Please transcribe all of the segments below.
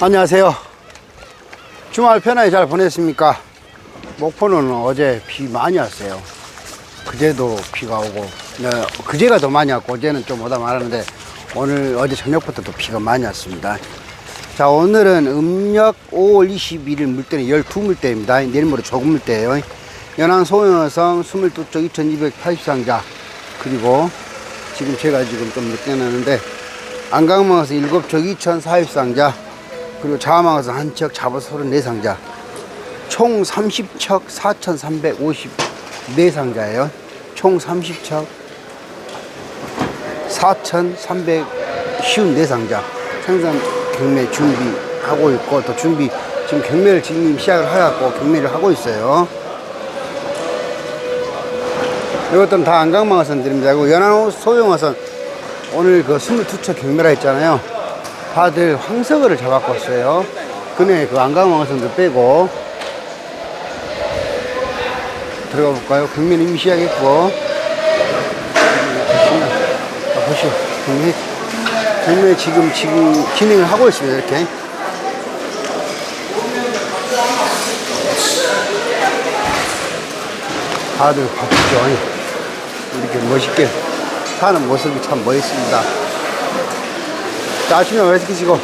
안녕하세요. 주말 편하게 잘 보냈습니까? 목포는 어제 비 많이 왔어요. 그제도 비가 오고, 네, 그제가 더 많이 왔고, 어제는 좀 오다 말았는데, 오늘, 어제 저녁부터 또 비가 많이 왔습니다. 자, 오늘은 음력 5월 21일 물때는 12물때입니다. 내일 모레 조금 물때예요. 연안 소영어성 22쪽 2283자, 그리고 지금 제가 지금 좀 늦게 나는데, 안강망에서 7쪽 2040상자, 그리고 자화망에서 한 척 잡아 34상자, 총 30척 4,354상자예요. 총 30척 4,354상자. 생산 경매 준비하고 있고, 또 준비, 지금 경매를 지금 시작을 해갖고 경매를 하고 있어요. 이것들은 다 안강망어선 드립니다. 그리고 연안 소용어선 오늘 그 22척 경매라 했잖아요. 다들 황석어를 잡아갖고 왔어요. 그네 그 안강망어선도 빼고 들어가 볼까요? 시작했고 보시면 아, 보시오 경매 경매 지금 지금 진행을 하고 있습니다. 이렇게 다들 바쁘죠. 이렇게 멋있게 사는 모습이 참 멋있습니다. 자, 아침에 왜 지고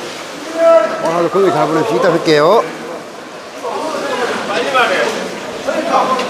오늘도 잘 보내시고 이따 뵐게요. 빨리 말해.